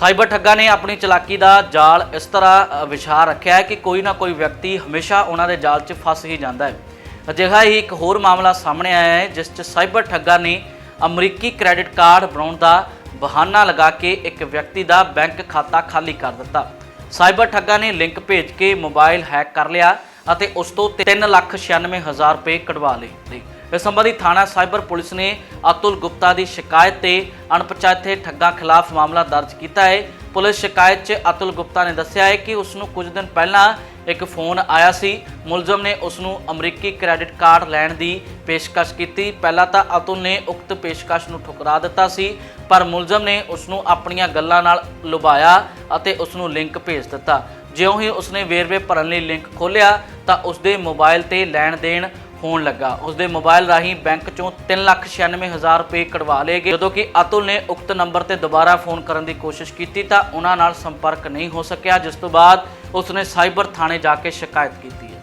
Cyber ਠੱਗਾ ਨੇ ਆਪਣੀ ਚਲਾਕੀ ਦਾ ਜਾਲ ਇਸ ਤਰ੍ਹਾਂ ਵਿਛਾ ਰੱਖਿਆ ਹੈ ਕਿ ਕੋਈ ਨਾ ਕੋਈ ਵਿਅਕਤੀ ਹਮੇਸ਼ਾ ਉਹਨਾਂ ਦੇ ਜਾਲ 'ਚ ਫਸ ਹੀ ਜਾਂਦਾ ਹੈ। ਅਜਿਹਾ ਹੀ ਇੱਕ ਹੋਰ ਮਾਮਲਾ ਸਾਹਮਣੇ ਆਇਆ ਹੈ, ਜਿਸ 'ਚ ਸਾਈਬਰ ਠੱਗਾ ਨੇ ਅਮਰੀਕੀ ਕ੍ਰੈਡਿਟ ਕਾਰਡ ਬਣਾਉਣ ਦਾ ਬਹਾਨਾ ਲਗਾ ਕੇ ਇੱਕ ਵਿਅਕਤੀ ਦਾ ਬੈਂਕ ਖਾਤਾ ਖਾਲੀ ਕਰ ਦਿੱਤਾ। ਸਾਈਬਰ ਠੱਗਾ ਨੇ ਲਿੰਕ ਭੇਜ ਕੇ ਮੋਬਾਈਲ ਹੈਕ ਕਰ ਲਿਆ ਅਤੇ ਉਸ ਤੋਂ 396000 ਰੁਪਏ ਕਢਵਾ ਲਏ। ਇਸ ਸੰਬੰਧੀ ਥਾਣਾ ਸਾਈਬਰ ਪੁਲਿਸ ਨੇ ਅਤੁਲ ਗੁਪਤਾ ਦੀ ਸ਼ਿਕਾਇਤ ਤੇ ਅਣਪਛਾਤੇ ਠੱਗਾਂ ਖਿਲਾਫ ਮਾਮਲਾ ਦਰਜ ਕੀਤਾ ਹੈ। ਪੁਲਿਸ ਸ਼ਿਕਾਇਤ 'ਚ ਅਤੁਲ ਗੁਪਤਾ ਨੇ ਦੱਸਿਆ ਹੈ ਕਿ ਉਸ ਨੂੰ ਕੁਝ ਦਿਨ ਪਹਿਲਾਂ ਇੱਕ ਫੋਨ ਆਇਆ ਸੀ। ਮੁਲਜ਼ਮ ਨੇ ਉਸ ਨੂੰ ਅਮਰੀਕੀ ਕ੍ਰੈਡਿਟ ਕਾਰਡ ਲੈਣ ਦੀ ਪੇਸ਼ਕਸ਼ ਕੀਤੀ। ਪਹਿਲਾਂ ਤਾਂ ਅਤੁਲ ਨੇ ਉਕਤ ਪੇਸ਼ਕਸ਼ ਨੂੰ ਠੁਕਰਾ ਦਿੱਤਾ ਸੀ, ਪਰ ਮੁਲਜ਼ਮ ਨੇ ਉਸ ਨੂੰ ਆਪਣੀਆਂ ਗੱਲਾਂ ਨਾਲ ਲੁਭਾਇਆ ਅਤੇ ਉਸ ਨੂੰ ਲਿੰਕ ਭੇਜ ਦਿੱਤਾ। ਜਿਉਂ ਹੀ ਉਸਨੇ ਵੇਰਵੇ ਭਰਨ ਲਈ ਲਿੰਕ ਖੋਲ੍ਹਿਆ, ਤਾਂ ਉਸਦੇ ਮੋਬਾਈਲ ਤੇ ਲੈਣ ਦੇਣ ਹੋਣ ਲੱਗਾ। ਉਸ ਦੇ ਮੋਬਾਈਲ ਰਾਹੀਂ ਬੈਂਕ ਚੋਂ 396000 ਰੁਪਏ ਕਢਵਾ ਲਏ ਗਏ। ਜਦੋਂ ਕਿ ਅਤੁਲ ਨੇ ਉਕਤ ਨੰਬਰ ਤੇ ਦੁਬਾਰਾ ਫੋਨ ਕਰਨ ਦੀ ਕੋਸ਼ਿਸ਼ ਕੀਤੀ ਤਾਂ ਉਹਨਾਂ ਨਾਲ ਸੰਪਰਕ ਨਹੀਂ ਹੋ ਸਕਿਆ, ਜਿਸ ਤੋਂ ਬਾਅਦ ਉਸਨੇ ਸਾਈਬਰ ਥਾਣੇ ਜਾ ਕੇ ਸ਼ਿਕਾਇਤ ਕੀਤੀ ਹੈ।